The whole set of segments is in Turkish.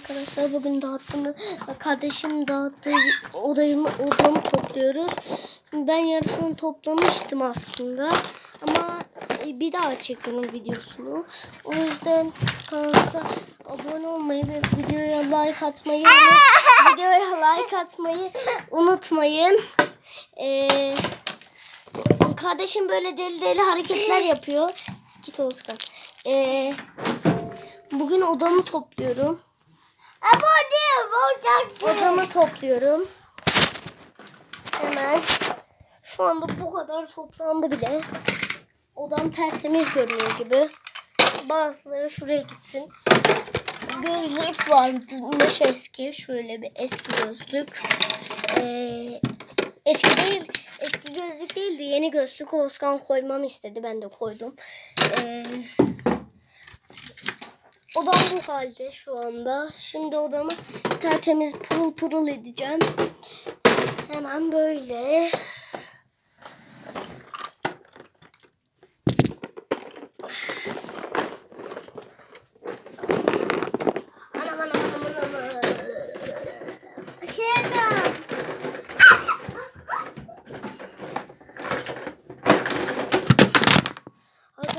Arkadaşlar bugün dağıttığımı, kardeşim dağıttığı odayımı, odamı topluyoruz. Ben yarısını toplamıştım aslında. Ama e, bir daha çekiyorum videosunu. O yüzden kanalımıza abone olmayı ve videoya like atmayı videoya like atmayı unutmayın. Ee, kardeşim böyle deli deli hareketler yapıyor. Git Oğuzkan. Ee, bugün odamı topluyorum. Olacaktım. Odamı topluyorum. Hemen. Şu anda bu kadar toplandı bile. Odam tertemiz görünüyor gibi. Bazıları şuraya gitsin. Gözlük varmış eski. Şöyle bir eski gözlük. Ee, eski değil. Eski gözlük değildi. Yeni gözlük Oğuzkan koymamı istedi. Ben de koydum. Ee, Odam bu halde şu anda. Şimdi odamı tertemiz pırıl pırıl edeceğim. Hemen böyle.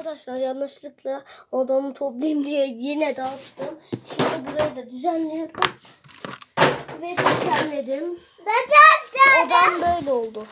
Arkadaşlar yanlışlıkla odamı toplayayım diye yine dağıttım. Şimdi burayı da düzenliyorum. Ve düzenledim. Odam böyle oldu.